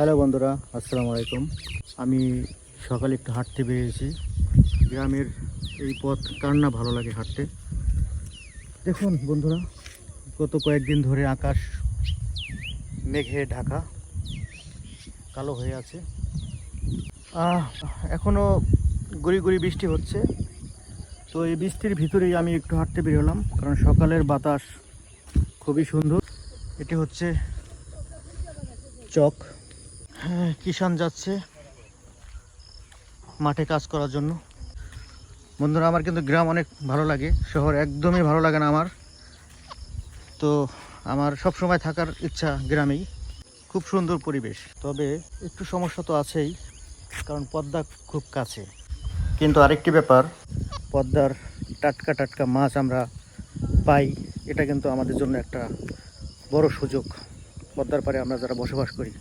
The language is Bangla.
হ্যালো বন্ধুরা আসসালামু আলাইকুম। আমি সকালে একটু হাঁটতে বেরিয়েছি। গ্রামের এই পথ কার না ভালো লাগে হাঁটতে? দেখুন বন্ধুরা গত কয়েকদিন ধরে আকাশ মেঘে ঢাকা কালো হয়ে আছে। আহ, এখনও গুড়ি গুড়ি বৃষ্টি হচ্ছে। তো এই বৃষ্টির ভিতরেই আমি একটু হাঁটতে বেরোলাম কারণ সকালের বাতাস খুবই সুন্দর। এটি হচ্ছে চক। কিষান যাচ্ছে মাঠে কাজ করার জন্য। বন্ধুরা, আমার কিন্তু গ্রাম অনেক ভালো লাগে, শহর একদমই ভালো লাগে না আমার। তো আমার সব সময় থাকার ইচ্ছা গ্রামেই, খুব সুন্দর পরিবেশ। তবে একটু সমস্যা তো আছেই, কারণ পদ্মা খুব কাছে। কিন্তু আরেকটি ব্যাপার, পদ্মার টাটকা টাটকা মাছ আমরা পাই, এটা কিন্তু আমাদের জন্য একটা বড় সুযোগ। পদ্মার পারে আমরা যারা বসবাস করি